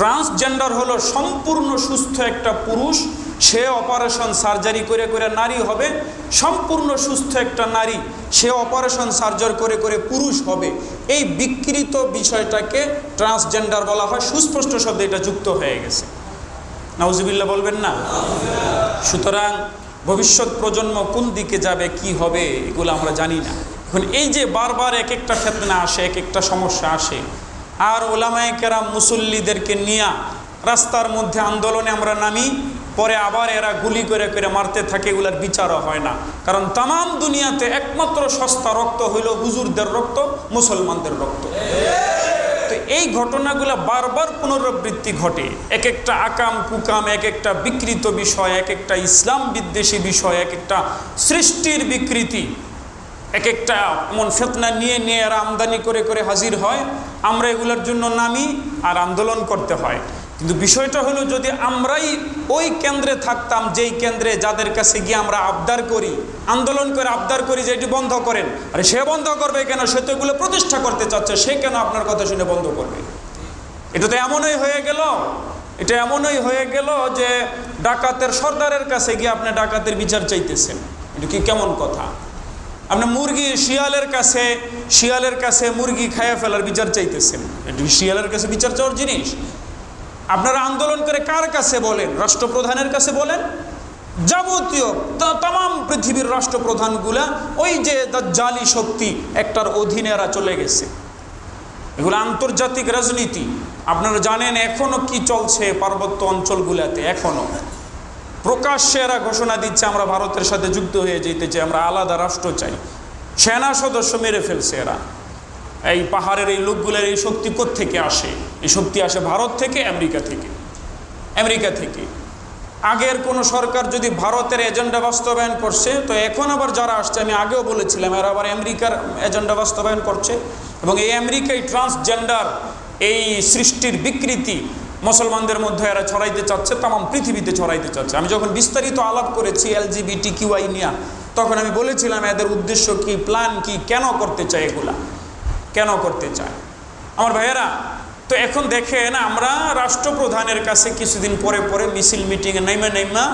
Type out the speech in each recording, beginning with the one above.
Transgender হলো সম্পূর্ণ সুস্থ একটা পুরুষ, সে অপারেশন সার্জারি করে করে নারী হবে, সম্পূর্ণ সুস্থ একটা নারী, সে অপারেশন সার্জারি করে করে পুরুষ হবে। এই বিকৃত বিষয়টাকে ট্রান্সজেন্ডার বলা হয়, সুস্পষ্ট শব্দে এটা যুক্ত হয়ে গেছে। নাউজিবিল্লা বলবেন না? সুতরাং ভবিষ্যৎ প্রজন্ম কোন দিকে যাবে, কি হবে, এগুলো আমরা জানি না। এখন এই যে বারবার এক একটা ফেতনা আসে, এক একটা সমস্যা আসে আর ওলামায় কেরাম মুসল্লিদেরকে নিয়ে রাস্তার মধ্যে আন্দোলনে আমরা নামি, পরে আবার এরা গুলি করে করে মারতে থাকে, এগুলার বিচারও হয় না। কারণ তাম দুনিয়াতে একমাত্র সস্তা রক্ত হইল হুজুরদের রক্ত, মুসলমানদের রক্ত। তো এই ঘটনাগুলো বারবার পুনরাবৃত্তি ঘটে। এক একটা আকাম, কুকাম, এক একটা বিকৃত বিষয়, এক একটা ইসলাম বিদ্বেষী বিষয়, এক একটা সৃষ্টির বিকৃতি। এক একটা এমন ফেতনা নিয়ে নিয়ে এরা আমদানি করে করে হাজির হয়। আমরা এগুলোর জন্য নামি আর আন্দোলন করতে হয়। কিন্তু বিষয়টা হলো যদি আমরাই ওই কেন্দ্রে থাকতাম, যেই কেন্দ্রে যাদের কাছে গিয়ে আমরা আবদার করি, আন্দোলন করে আবদার করি যে এটি বন্ধ করেন, আরে সে বন্ধ করবে কেন? সে তো এগুলো প্রতিষ্ঠা করতে চাচ্ছে, সে কেন আপনার কথা শুনে বন্ধ করবে? এটা তো এমনই হয়ে গেল, এটা এমনই হয়ে গেল যে ডাকাতের সর্দারের কাছে গিয়ে আপনি ডাকাতের বিচার চাইতেছেন। এটা কি কেমন কথা? আপনি মুরগি শিয়ালের কাছে শিয়ালের কাছে মুরগি খাইয়া ফেলার বিচার চাইতেছেন। শিয়ালের কাছে বিচার চাওয়ার জিনিস? আপনারা আন্দোলন করে কার কাছে বলেন? রাষ্ট্রপ্রধানের কাছে বলেন? যাবতীয় তাম পৃথিবীর রাষ্ট্রপ্রধানগুলা ওই যে জালি শক্তি একটার অধীনে এরা চলে গেছে। এগুলো আন্তর্জাতিক রাজনীতি। আপনারা জানেন এখনও কি চলছে পার্বত্য অঞ্চলগুলাতে, এখনও। প্রকাশ্যে এরা ঘোষণা দিচ্ছে, আমরা ভারতের সাথে যুক্ত হয়ে যেতে চাই, আমরা আলাদা রাষ্ট্র চাই। সেনা সদস্য মেরে ফেলছে এরা। এই পাহাড়ের এই লোকগুলোর এই শক্তি থেকে আসে? এই শক্তি আসে ভারত থেকে, আমেরিকা থেকে? আমেরিকা থেকে। আগের কোন সরকার যদি ভারতের এজেন্ডা বাস্তবায়ন করছে, তো এখন আবার যারা আসছে, আমি আগেও বলেছিলাম, এরা আবার আমেরিকার এজেন্ডা বাস্তবায়ন করছে। এবং এই আমেরিকায় ট্রান্সজেন্ডার এই সৃষ্টির বিকৃতি মুসলমানদের মধ্যে এরা ছড়াইতে চাচ্ছে তাম পৃথিবীতে ছড়াইতে চাচ্ছে। আমি যখন বিস্তারিত আলাপ করেছি এলজিবিটি কিউআই নিয়া, তখন আমি বলেছিলাম এদের উদ্দেশ্য কি, প্ল্যান কি, কেন করতে চায় এগুলা? কেন করতে চায়? আমার ভাইয়েরা, তো এখন দেখেন আমরা রাষ্ট্রপ্রধানের কাছে কিছুদিন পরে পরে মিছিল মিটিংয়ে নেমে নেমা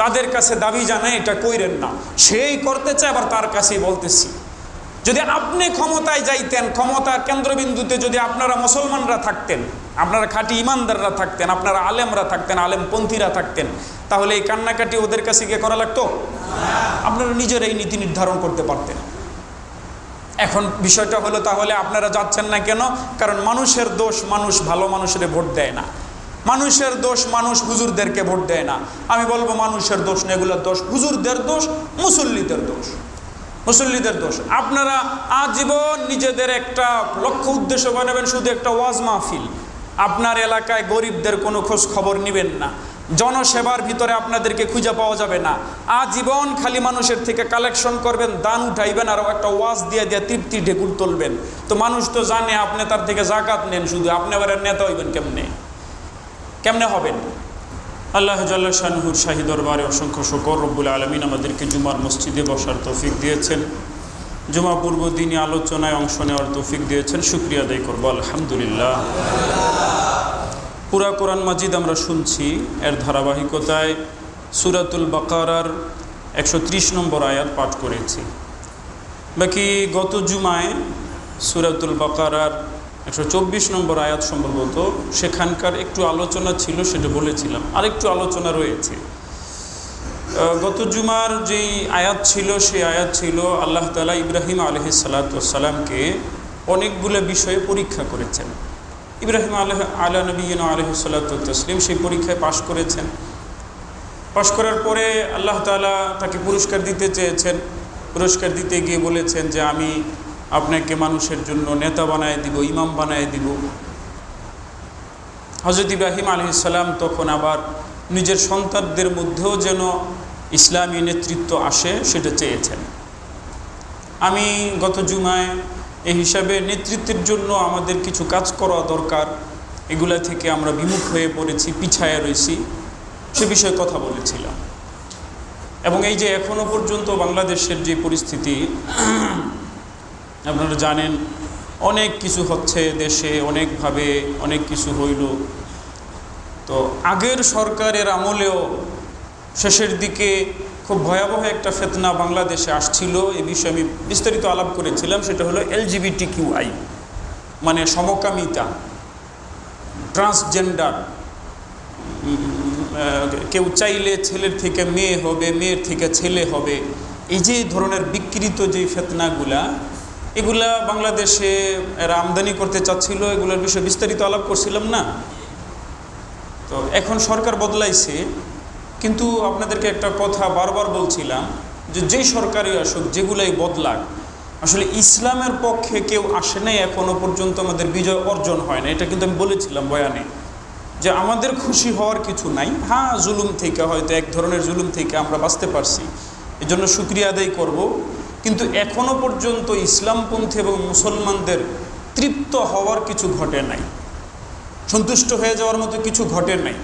তাদের কাছে দাবি জানাই এটা কইরেন না। সেই করতে চায়, আবার তার কাছেই বলতেছি। যদি আপনি ক্ষমতায় যাইতেন ক্ষমতার কেন্দ্রবিন্দুতে যদি আপনারা মুসলমানরা থাকতেন আপনারা খাঁটি ইমানদাররা থাকতেন, আপনারা আলেমরা থাকতেন, আলেমপন্থীরা থাকতেন, তাহলে এই কান্নাকাটি ওদের কাছে গিয়ে করা লাগতো? আপনারা নিজের এই নীতি নির্ধারণ করতে পারতেন। এখন বিষয়টা হলো তাহলে আপনারা যাচ্ছেন না কেন? কারণ মানুষের দোষ মানুষ ভালো মানুষের ভোট দেয় না। মানুষের দোষ মানুষ হুজুরদেরকে ভোট দেয় না। আমি বলব মানুষের দোষ না এগুলোর দোষ। হুজুরদের দোষ, মুসল্লিদের দোষ। মুসল্লিদের দোষ। আপনারা আজীবন নিজেদের একটা লক্ষ্য উদ্দেশ্য বানাবেন, শুধু একটা ওয়াজ মাহফিল। আপনার এলাকায় গরিবদের কোনো খোঁজ খবর নেবেন না। জনসেবার ভিতরে আপনাদেরকে খুঁজে পাওয়া যাবে না। আজীবন খালি মানুষের থেকে কালেকশন করবেন, দান উঠাইবেন আর একটা ওয়াজ দিয়ে দিয়ে তৃপ্তি ঢেকুর তুলবেন। তো মানুষ তো জানে আপনি তার থেকে জাকাত নেন শুধু, আপনি আবার নেতা হইবেন কেমনে? কেমনে হবেন? আল্লাহ জাল্লা শাহী দরবারে অসংখ্য শকর রব্বুল আলমিন আমাদেরকে জুমার মসজিদে বসার তৌফিক দিয়েছেন। জুমা পূর্ব দিনই আলোচনায় অংশ নেওয়ার তৌফিক দিয়েছেন, শুক্রিয়া আদায় করব, আলহামদুলিল্লাহ। পুরা কোরআন মাজিদ আমরা শুনছি, এর ধারাবাহিকতায় সুরাতুল বাকারার একশো ত্রিশ নম্বর আয়াত পাঠ করেছি। বাকি গত জুমায় সুরাতুল বাকারার একশো চব্বিশ নম্বর আয়াত সম্ভবত সেখানকার একটু আলোচনা ছিল, সেটা বলেছিলাম। আরেকটু আলোচনা রয়েছে। গত জুমার যেই আয়াত ছিল, সেই আয়াত ছিল আল্লাহ তালা ইব্রাহিম আলহি সালাতামকে অনেকগুলো বিষয়ে পরীক্ষা করেছেন। ইব্রাহিম আলহ, আলা নবীন আলহিসাল্লাতসলিম সেই পরীক্ষায় পাশ করেছেন। পাশ করার পরে আল্লাহ তালা তাকে পুরস্কার দিতে চেয়েছেন। পুরস্কার দিতে গিয়ে বলেছেন যে, আমি আপনাকে মানুষের জন্য নেতা বানায় দিব, ইমাম বানায় দিব। হজরত ইব্রাহিম আলহিসাল্লাম তখন আবার নিজের সন্তানদের মধ্যেও যেন ইসলামী নেতৃত্ব আসে, সেটা চেয়েছেন। আমি গত জুমায় এই হিসাবে নেতৃত্বের জন্য আমাদের কিছু কাজ করা দরকার, এগুলা থেকে আমরা বিমুখ হয়ে পড়েছি, পিছায় রয়েছি, সে বিষয়ে কথা বলেছিলাম। এবং এই যে এখনও পর্যন্ত বাংলাদেশের যে পরিস্থিতি, আপনারা জানেন, অনেক কিছু হচ্ছে দেশে, অনেকভাবে অনেক কিছু হইল। তো আগের সরকারের আমলেও শেষের দিকে খুব ভয়াবহ একটা ফেতনা বাংলাদেশে আসছিল। এ বিষয়ে আমি বিস্তারিত আলাপ করেছিলাম, সেটা হলো এলজিবিটি কিউ আই মানে সমকামিতা, ট্রান্সজেন্ডার। কেউ চাইলে ছেলের থেকে মেয়ে হবে, মেয়ের থেকে ছেলে হবে। এই যে ধরনের বিকৃত যে ফেতনাগুলা, এগুলা বাংলাদেশে এরা আমদানি করতে চাচ্ছিল, এগুলোর বিষয়ে বিস্তারিত আলাপ করছিলাম না। তো এখন সরকার বদলাইছে। কিন্তু আপনাদেরকে একটা কথা বারবার বলছিলাম যে যেই সরকারই আসুক, যেগুলাই বদলাক, আসলে ইসলামের পক্ষে কেউ আসে নাই এখনও পর্যন্ত আমাদের বিজয় অর্জন হয় না এটা কিন্তু আমি বলেছিলাম বয়ানে যে আমাদের খুশি হওয়ার কিছু নাই। হ্যাঁ জুলুম থেকে হয়তো এক ধরনের জুলুম থেকে আমরা বাঁচতে পারছি, এজন্য সুক্রিয়া আদায় করব। কিন্তু এখনও পর্যন্ত ইসলামপন্থী এবং মুসলমানদের তৃপ্ত হওয়ার কিছু ঘটে নাই, সন্তুষ্ট হয়ে যাওয়ার মতো কিছু ঘটে নাই।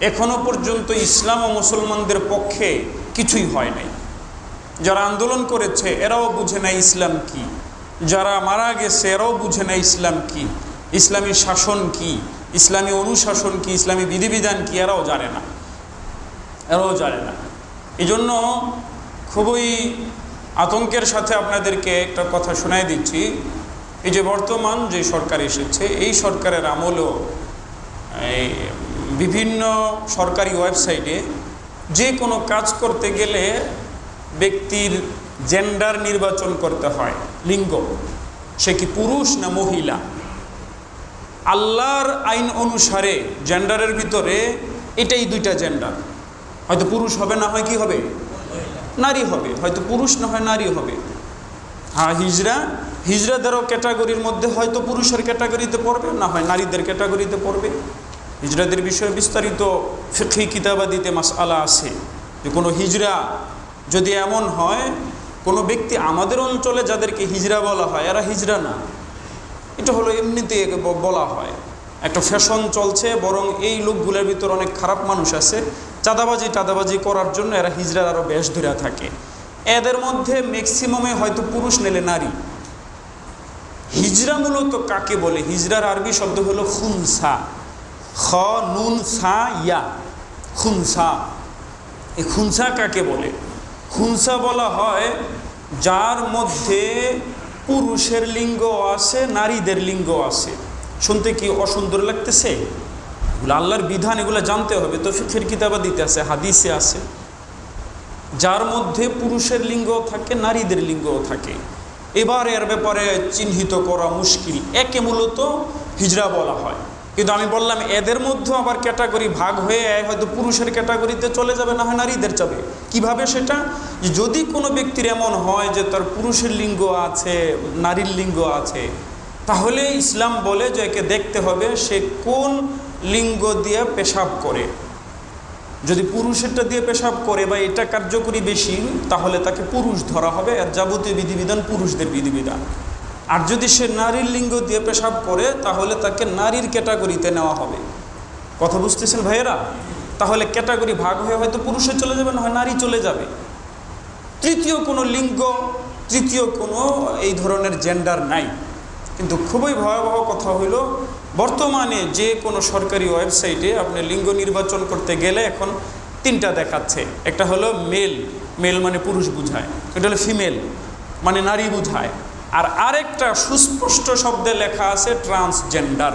এখনও পর্যন্ত ইসলাম ও মুসলমানদের পক্ষে কিছুই হয় নাই। যারা আন্দোলন করেছে, এরাও বুঝে না ইসলাম কি। যারা মারা গেছে, এরাও বুঝে না ইসলাম কি। ইসলামী শাসন কি, ইসলামী অনুশাসন কি, ইসলামী বিধিবিধান কি, এরাও জানে না। এরাও জানে না। এই জন্য খুবই আতঙ্কের সাথে আপনাদেরকে একটা কথা শোনাই দিচ্ছি। এই যে বর্তমান যে সরকার এসেছে, এই সরকারের আমলেও এই বিভিন্ন সরকারি ওয়েবসাইটে যে কোনো কাজ করতে গেলে ব্যক্তির জেন্ডার নির্বাচন করতে হয়, লিঙ্গ। সে কি পুরুষ না মহিলা? আল্লাহর আইন অনুসারে জেন্ডারের ভিতরে এটাই দুইটা জেন্ডার। হয়তো পুরুষ হবে না হয় কি হবে? নারী হবে। হয়তো পুরুষ না হয় নারী হবে। হ্যাঁ হিজরা, হিজরাদেরও ক্যাটাগরির মধ্যে হয়তো পুরুষের ক্যাটাগরিতে পড়বে, না হয় নারীদের ক্যাটাগরিতে পড়বে। হিজরাদের বিষয়ে বিস্তারিত কিতাবাদিতে মাস আলা আছে যে কোনো হিজরা যদি এমন হয়, কোনো ব্যক্তি আমাদের অঞ্চলে যাদেরকে হিজরা বলা হয়, এরা হিজরা না। এটা হলো এমনিতে বলা হয়। একটা ফ্যাশন চলছে, বরং এই লোকগুলোর ভিতর অনেক খারাপ মানুষ আছে। চাঁদাবাজি টাদাবাজি করার জন্য এরা হিজড়ার আরও বেশ ধরে থাকে। এদের মধ্যে ম্যাক্সিমামে হয়তো পুরুষ নেলে নারী। হিজরা মূলত কাকে বলে? হিজরার আরবি শব্দ হলো খুনসা। খ, নুন, সা, ইয়া। খুনসা। এই খুনসা কাকে বলে? খুনসা বলা হয় যার মধ্যে পুরুষের লিঙ্গ আছে, নারীদের লিঙ্গ আছে। শুনতে কি অসুন্দর লাগতেছে? এগুলো আল্লাহর বিধান, এগুলো জানতে হবে। তো ফিখের কিতাবা দিতে আছে, হাদিসে আছে। যার মধ্যে পুরুষের লিঙ্গও থাকে, নারীদের লিঙ্গও থাকে। এবার এর ব্যাপারে চিহ্নিত করা মুশকিল। একে মূলত হিজড়া বলা হয়। কিন্তু আমি বললাম, এদের মধ্যে আবার ক্যাটাগরি ভাগ হয়ে হয়তো পুরুষের ক্যাটাগরিতে চলে যাবে, না হয় নারীদের যাবে কীভাবে সেটা? যদি কোনো ব্যক্তির এমন হয় যে তার পুরুষের লিঙ্গ আছে, নারীর লিঙ্গ আছে, তাহলে ইসলাম বলে যে একে দেখতে হবে সে কোন লিঙ্গ দিয়ে পেশাব করে। যদি পুরুষেরটা দিয়ে পেশাব করে বা এটা কার্যকরী বেশি, তাহলে তাকে পুরুষ ধরা হবে। আর যাবতীয় বিধিবিধান পুরুষদের বিধিবিধান। আর যদি সে নারীর লিঙ্গ দিয়ে পেশাব করে, তাহলে তাকে নারীর ক্যাটাগরিতে নেওয়া হবে। কথা বুঝতেছেন ভাইয়েরা? তাহলে ক্যাটাগরি ভাগ হয়ে হয়তো পুরুষে চলে যাবে, না হয় নারী চলে যাবে। তৃতীয় কোনো লিঙ্গ, তৃতীয় কোনো এই ধরনের জেন্ডার নাই। কিন্তু খুবই ভয়াবহ কথা হইল, বর্তমানে যে কোনো সরকারি ওয়েবসাইটে আপনি লিঙ্গ নির্বাচন করতে গেলে এখন তিনটা দেখাচ্ছে। একটা হলো মেল মেল মানে পুরুষ বুঝায়। এটা হলো ফিমেল মানে নারী বুঝায়। আর আরেকটা সুস্পষ্ট শব্দে লেখা আছে ট্রান্সজেন্ডার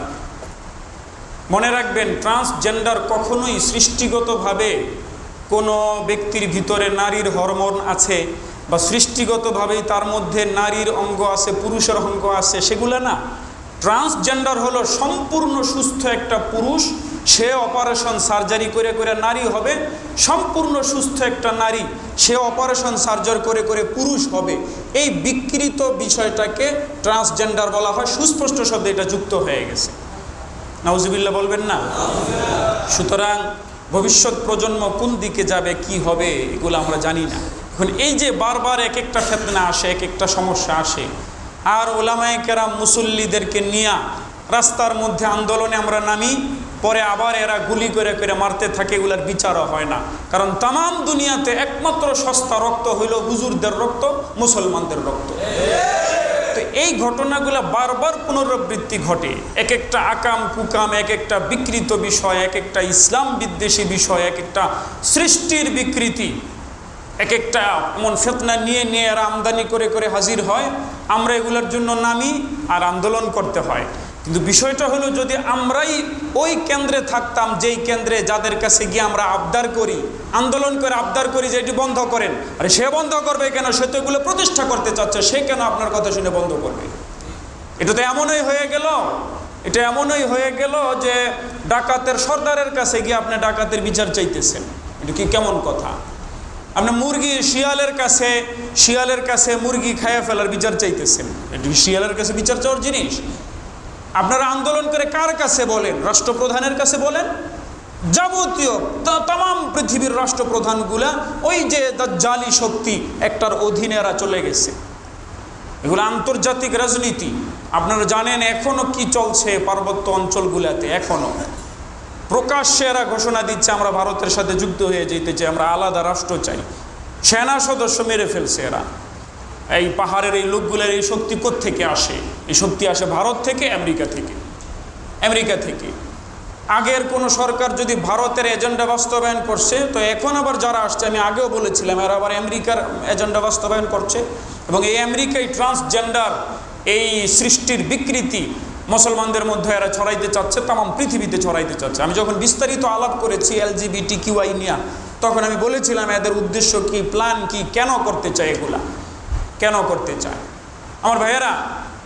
মনে রাখবেন ট্রান্সজেন্ডার কখনোই সৃষ্টিগতভাবে কোনো ব্যক্তির ভিতরে নারীর হরমোন আছে বা সৃষ্টিগতভাবেই তার মধ্যে নারীর অঙ্গ আছে, পুরুষের অঙ্গ আছে, সেগুলো না। ট্রান্সজেন্ডার হলো সম্পূর্ণ সুস্থ একটা পুরুষ সে অপারেশন সার্জারি করে করে নারী হবে, সম্পূর্ণ সুস্থ একটা নারী, সে অপারেশন সার্জার করে করে পুরুষ হবে। এই বিকৃত বিষয়টাকে ট্রান্সজেন্ডার বলা হয়, সুস্পষ্ট শব্দে এটা যুক্ত হয়ে গেছে। নাউজিবিল্লা বলবেন না? সুতরাং ভবিষ্যৎ প্রজন্ম কোন দিকে যাবে, কি হবে, এগুলো আমরা জানি না। এখন এই যে বারবার এক একটা ফেতনা আসে, এক একটা সমস্যা আসে, আর ওলামায়ে কেরাম মুসল্লিদেরকে নিয়ে রাস্তার মধ্যে আন্দোলনে আমরা নামি পরে আবার এরা গুলি করে করে মারতে থাকে, এগুলার বিচারও হয় না। কারণ তাম দুনিয়াতে একমাত্র সস্তা রক্ত হইল হুজুরদের রক্ত, মুসলমানদের রক্ত। তো এই ঘটনাগুলো বারবার পুনরাবৃত্তি ঘটে। এক একটা আকাম, কুকাম, এক একটা বিকৃত বিষয়, এক একটা ইসলাম বিদ্বেষী বিষয়, এক একটা সৃষ্টির বিকৃতি। এক একটা এমন ফেতনা নিয়ে নিয়ে এরা আমদানি করে করে হাজির হয়। আমরা এগুলোর জন্য নামি আর আন্দোলন করতে হয়। কিন্তু বিষয়টা হলো যদি আমরাই ওই কেন্দ্রে থাকতাম, যেই কেন্দ্রে যাদের কাছে গিয়ে আমরা আবদার করি, আন্দোলন করে আবদার করি যে এটি বন্ধ করেন, আরে সে বন্ধ করবে কেন? সে তো এগুলো প্রতিষ্ঠা করতে চাচ্ছে, সে কেন আপনার কথা শুনে বন্ধ করবে? এটা তো এমনই হয়ে গেল, এটা এমনই হয়ে গেল যে ডাকাতের সর্দারের কাছে গিয়ে আপনি ডাকাতের বিচার চাইতেছেন। এটা কি কেমন কথা? আপনি মুরগি শিয়ালের কাছে শিয়ালের কাছে মুরগি খাইয়া ফেলার বিচার চাইতেছেন। এটা শিয়ালের কাছে বিচার চাওয়ার জিনিস? আপনারা আন্দোলন করে কার কাছে বলেন? রাষ্ট্রপ্রধানের কাছে বলেন? যাবতীয় তাম পৃথিবীর রাষ্ট্রপ্রধানগুলা ওই যে জালি শক্তি একটার অধীনে এরা চলে গেছে। এগুলো আন্তর্জাতিক রাজনীতি। আপনারা জানেন এখনও কি চলছে পার্বত্য অঞ্চলগুলাতে? এখনও। প্রকাশ্যে এরা ঘোষণা দিচ্ছে, আমরা ভারতের সাথে যুক্ত হয়ে যেতে চাই, আমরা আলাদা রাষ্ট্র চাই। সেনা সদস্য মেরে ফেলছে এরা। এই পাহাড়ের এই লোকগুলোর এই শক্তি থেকে আসে? এই শক্তি আসে ভারত থেকে, আমেরিকা থেকে? আমেরিকা থেকে। আগের কোনো সরকার যদি ভারতের এজেন্ডা বাস্তবায়ন করছে, তো এখন আবার যারা আসছে, আমি আগেও বলেছিলাম, এরা আবার আমেরিকার এজেন্ডা বাস্তবায়ন করছে। এবং এই আমেরিকায় ট্রান্সজেন্ডার এই সৃষ্টির বিকৃতি মুসলমানদের মধ্যে এরা ছড়াইতে চাচ্ছে তাম পৃথিবীতে ছড়াইতে চাচ্ছে। আমি যখন বিস্তারিত আলাপ করেছি এলজিবিটি কিউআই নিয়া, তখন আমি বলেছিলাম এদের উদ্দেশ্য কি, প্ল্যান কি, কেন করতে চায় এগুলা? কেন করতে চায়? আমার ভাইয়েরা,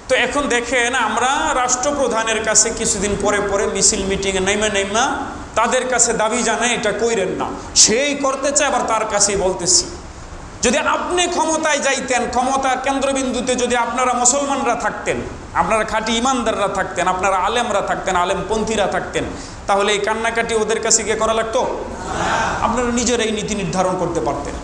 তো এখন দেখেন আমরা রাষ্ট্রপ্রধানের কাছে কিছুদিন পরে পরে মিছিল মিটিংয়ে নেমে নেমা তাদের কাছে দাবি জানাই, এটা কইরেন না। সেই করতে চায়, আবার তার কাছেই বলতেছি। যদি আপনি ক্ষমতায় যাইতেন ক্ষমতার কেন্দ্রবিন্দুতে যদি আপনারা মুসলমানরা থাকতেন, আপনারা খাঁটি ইমানদাররা থাকতেন, আপনারা আলেমরা থাকতেন, আলেমপন্থীরা থাকতেন, তাহলে এই কান্নাকাটি ওদের কাছে গিয়ে করা লাগতো? আপনারা নিজের এই নীতি নির্ধারণ করতে পারতেন।